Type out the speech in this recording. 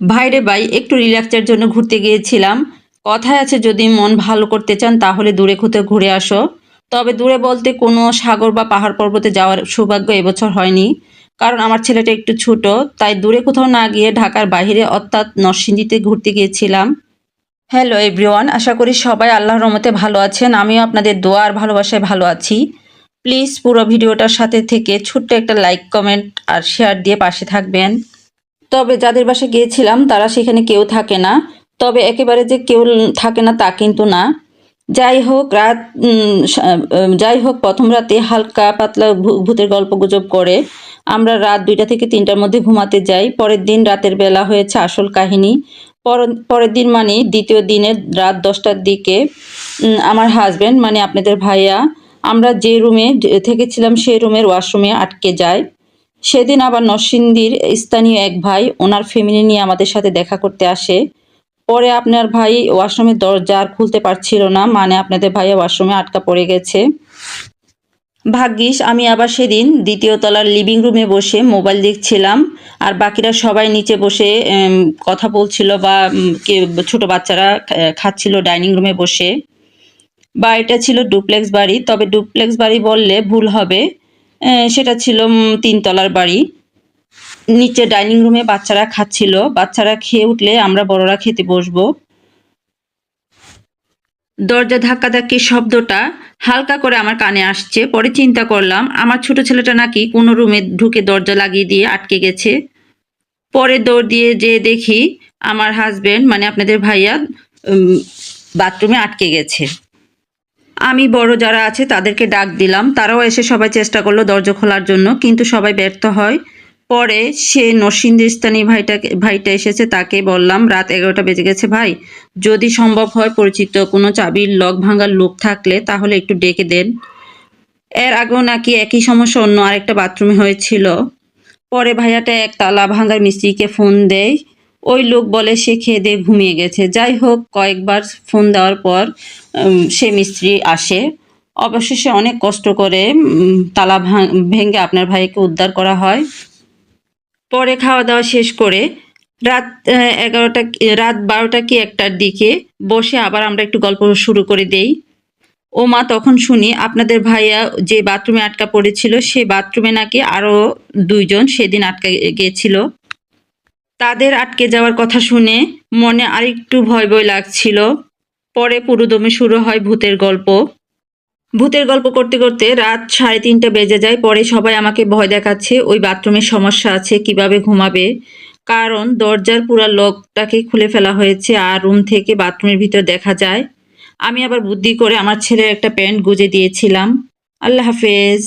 ভাইরে ভাই, একটু রিল্যাক্সের জন্য ঘুরতে গিয়েছিলাম। কথায় আছে, যদি মন ভালো করতে চান, তাহলে দূরে কোথাও ঘুরে আসো। তবে দূরে বলতে কোনো সাগর বা পাহাড় পর্বতে যাওয়ার সৌভাগ্য এবছর হয়নি। কারণ আমার ছেলেটা একটু ছোট, তাই দূরে কোথাও না গিয়ে ঢাকার বাইরে, অর্থাৎ নরসিংদীতে ঘুরতে গিয়েছিলাম। হ্যালো এভরিওয়ান আশা করি সবাই আল্লাহর রহমতে ভালো আছেন। আমিও আপনাদের দোয়া আর ভালোবাসায় ভালো আছি। প্লিজ পুরো ভিডিওটার সাথে থেকে ছোট্ট একটা লাইক কমেন্ট আর শেয়ার দিয়ে পাশে থাকবেন। তবে যাদের বাসায় গিয়েছিলাম, তারা সেখানে কেউ থাকে না। তবে একেবারে যে কেউ থাকে না, তা কিন্তু না। যাই হোক, রাত যাই হোক, প্রথম রাতে হালকা পাতলা ভূতের গল্প গুজব করে আমরা রাত দুইটা থেকে তিনটার মধ্যে ঘুমাতে যাই। পরের দিন রাতের বেলা হয়েছে আসল কাহিনী। পর- পরের দিন মানে দ্বিতীয় দিনের রাত দশটার দিকে আমার হাজব্যান্ড মানে আপনাদের ভাইয়া, আমরা যে রুমে থেকেছিলাম সেই রুমের ওয়াশরুমে আটকে যায় সেদিন আবার নরসিংদীর স্থানীয় এক ভাই ওনার ফ্যামিলি নিয়ে আমাদের সাথে দেখা করতে আসে। পরে আপনার ভাই ওয়াশরুমের দরজা আর খুলতে পারছিল না মানে আপনাদের ভাইয়া ওয়াশরুমে আটকা পড়ে গেছে। ভাগ্যিস, আমি আবার সেদিন দ্বিতীয় তলার লিভিং রুমে বসে মোবাইল দেখছিলাম, আর বাকিরা সবাই নিচে বসে কথা বলছিল বা ছোট বাচ্চারা খাচ্ছিল ডাইনিং রুমে বসে। বাড়িটা ছিল ডুপ্লেক্স বাড়ি, তবে ডুপ্লেক্স বাড়ি বললে ভুল হবে। সেটা ছিল তিনতলার বাড়ি। নিচে ডাইনিং রুমে বাচ্চারা খাচ্ছিল। বাচ্চারা খেয়ে উঠলে আমরা বড়রা খেতে বসবো। দরজা ধাক্কাধাক্কির শব্দটা হালকা করে আমার কানে আসছে। পরে চিন্তা করলাম, আমার ছোট ছেলেটা নাকি কোনো রুমে ঢুকে দরজা লাগিয়ে দিয়ে আটকে গেছে। পরে দৌড় দিয়ে যে দেখি, আমার হাজবেন্ড মানে আপনাদের ভাইয়া বাথরুমে আটকে গেছে। আমি বড় যারা আছে তাদেরকে ডাক দিলাম। তারাও এসে সবাই চেষ্টা করল দরজা খোলার জন্য, কিন্তু সবাই ব্যর্থ হয়। পরে সে নরসিংদীর স্থানীয় ভাইটাকে ভাইটা এসেছে, তাকে বললাম, রাত এগারোটা বেজে গেছে ভাই। যদি সম্ভব হয় পরিচিত কোনো চাবির লক ভাঙার লোক থাকলে তাহলে একটু ডেকে দেন। এর আগেও নাকি একই সমস্যা, অন্য আরেকটা বাথরুমে হয়েছিল। পরে ভাইয়াটা এক তালা ভাঙার মিস্ত্রিকে ফোন দেয়। ওই লোক বলে সে খেয়ে দিয়ে ঘুমিয়ে গেছে। যাই হোক, কয়েকবার ফোন দেওয়ার পর সে মিস্ত্রি আসে। অবশেষে অনেক কষ্ট করে তালা ভাঙ- আপনার ভাইকে উদ্ধার করা হয়। পরে খাওয়া দাওয়া শেষ করে রাত এগারোটা রাত বারোটা কি একটার দিকে বসে আবার আমরা একটু গল্প শুরু করে দেই। ও মা, তখন শুনি আপনাদের ভাইয়া যে বাথরুমে আটকা পড়েছিল, সে বাথরুমে নাকি আরও দুইজন সেদিন আটকে গিয়েছিল তাদের আটকে যাওয়ার কথা শুনে মনে আরেকটু ভয় ভয় লাগছিল। পরে পুরোদমে শুরু হয় ভূতের গল্প। ভূতের গল্প করতে করতে রাত সাড়ে তিনটা বেজে যায়। পরে সবাই আমাকে ভয় দেখাচ্ছে, ওই বাথরুমের সমস্যা আছে, কীভাবে ঘুমাবে? কারণ দরজার পুরা লকটাকে খুলে ফেলা হয়েছে আর রুম থেকে বাথরুমের ভিতর দেখা যায়। আমি আবার বুদ্ধি করে আমার ছেলের একটা প্যান্ট গুজে দিয়েছিলাম। আল্লাহ হাফেজ।